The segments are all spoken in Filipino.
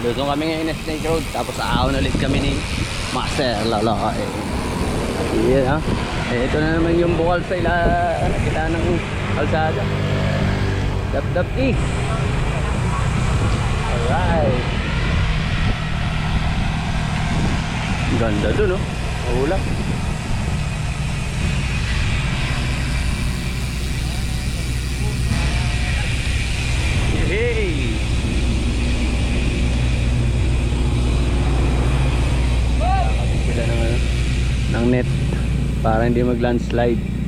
Lutong kami ngayon na Snake Road. Tapos aahon ulit kami ni Master Lala. Eh. Yan ha. Eh, ito na naman yung bukal sa ila. Kita ng kalsada. Dap-dap east. Alright. Ganda dun, oh. Maulap. Hey! Nakakabit sila ng, ano, ng net para hindi mag landslide.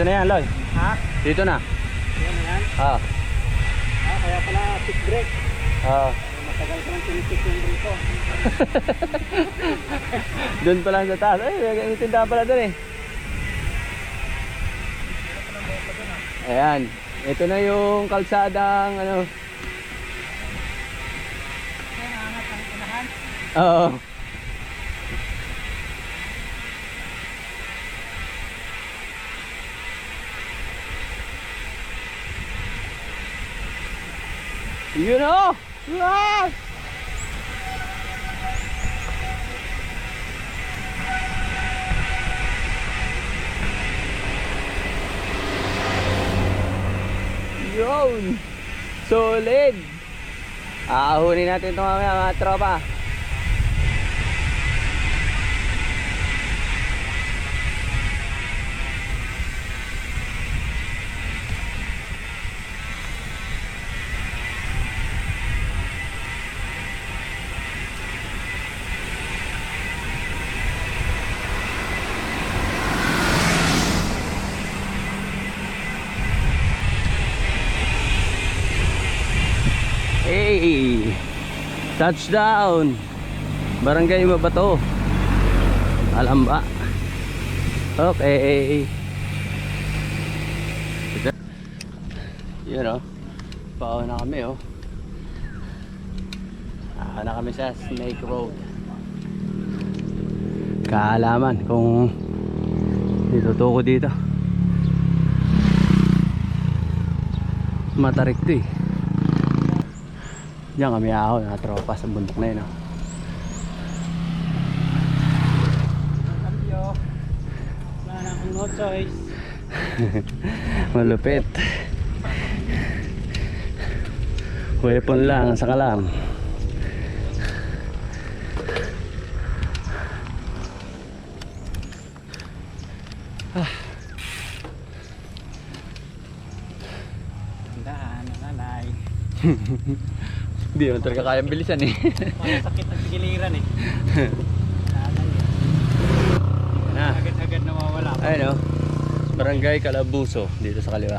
Dito na yan, Loy. Ha? Dito na. Yan na yan? Ah. Ah, kaya pala stick brake. Ah. Matagal ka nang tinitik yung brake ko. Doon pa lang sa taas. Ay, may tindahan pala doon eh. Ayan. Ito na yung kalsadang ano. Kaya unahan. Oo. Yun o! Ah! Yun! Solid! Aahunin natin ito mamaya mga tropa. Hey! Touchdown! Barangay Mabato. Alamba. Okay. Yun o. Pao na kami o. Ah, na kami sa Snake Road. Kaalaman kung ditutuko dito. Matarik to eh. Diyan kami ako na tropa sa bundok na yun. Oh. No choice. Malupit. Weapon lang sa kalam. Tandaan, nanay. Hindi naman talaga kayang bilisan eh. Sakit ang giliran eh. Na. Agad-agad nawawala. Ayun oh. Barangay Calabuso dito sa kaliwa.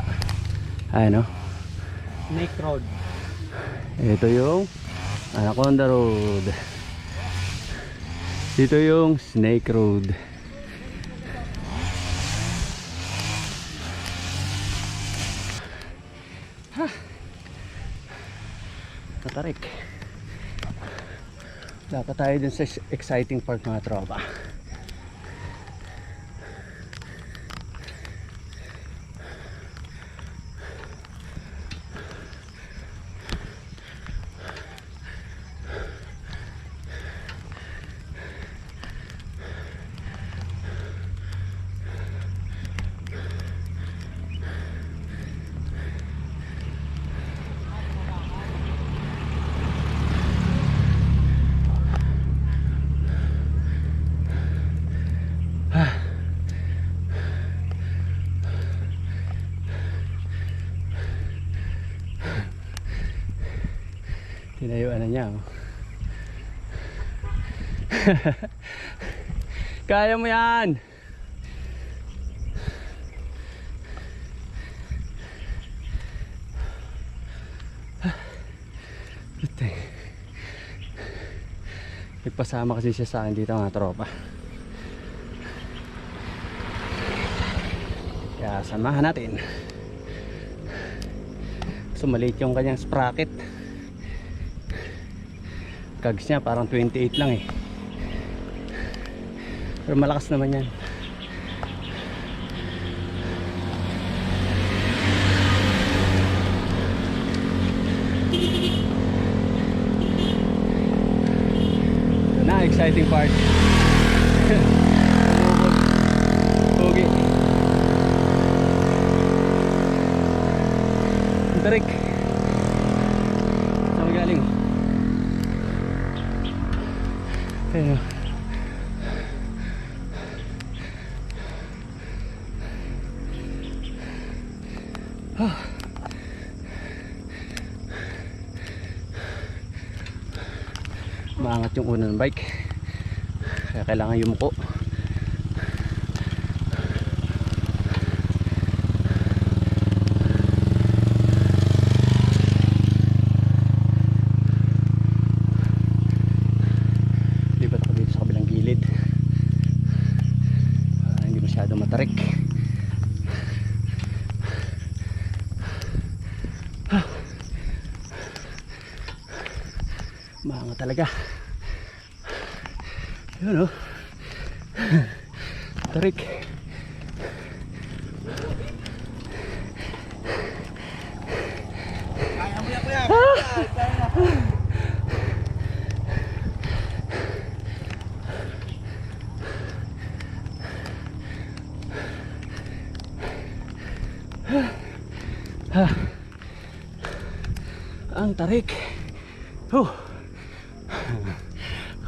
Ayun oh. Snake Road. Ito yung Anaconda Road. Dito yung Snake Road. Ha. Tatarik. Dapat tayo dun sa exciting part mga tropa. Tinayuan na niya. Oh. Kaya mo yan! Puti. Nagpasama kasi siya sa akin dito mga tropa. Kaya samahan natin. So maliit yung kanyang sprocket. Kags niya parang 28 lang eh. Pero malakas naman yan. Na, exciting part. Ah. Maangat yung unang bike. Kaya kailangan yumuko. Lipat ako dito sa kabilang gilid. Para hindi masyado matarik. Ah. Maangat talaga. Yun oh. Tarik. Yan, kuya. Ang tarik. Huh.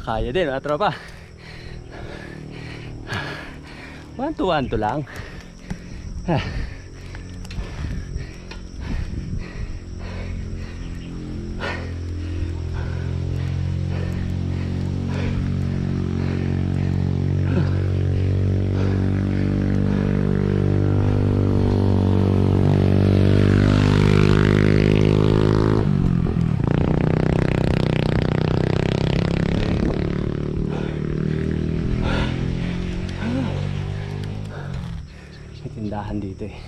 Kaya din, mga tropa. One to one to lang. Ha. Tindahan dito eh.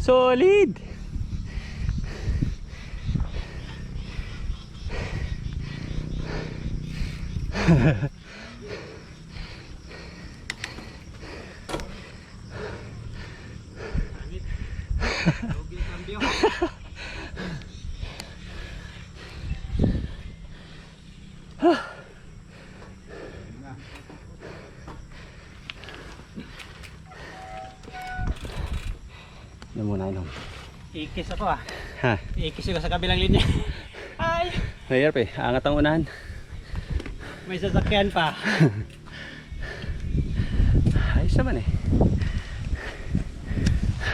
Solid! Cambio. Yan muna inom. Ikis ako ah. Ha, Ikis ko sa kabilang linya. Ay! mahirap eh. Angat ang unahan. May sasakyan pa. Ayos naman eh.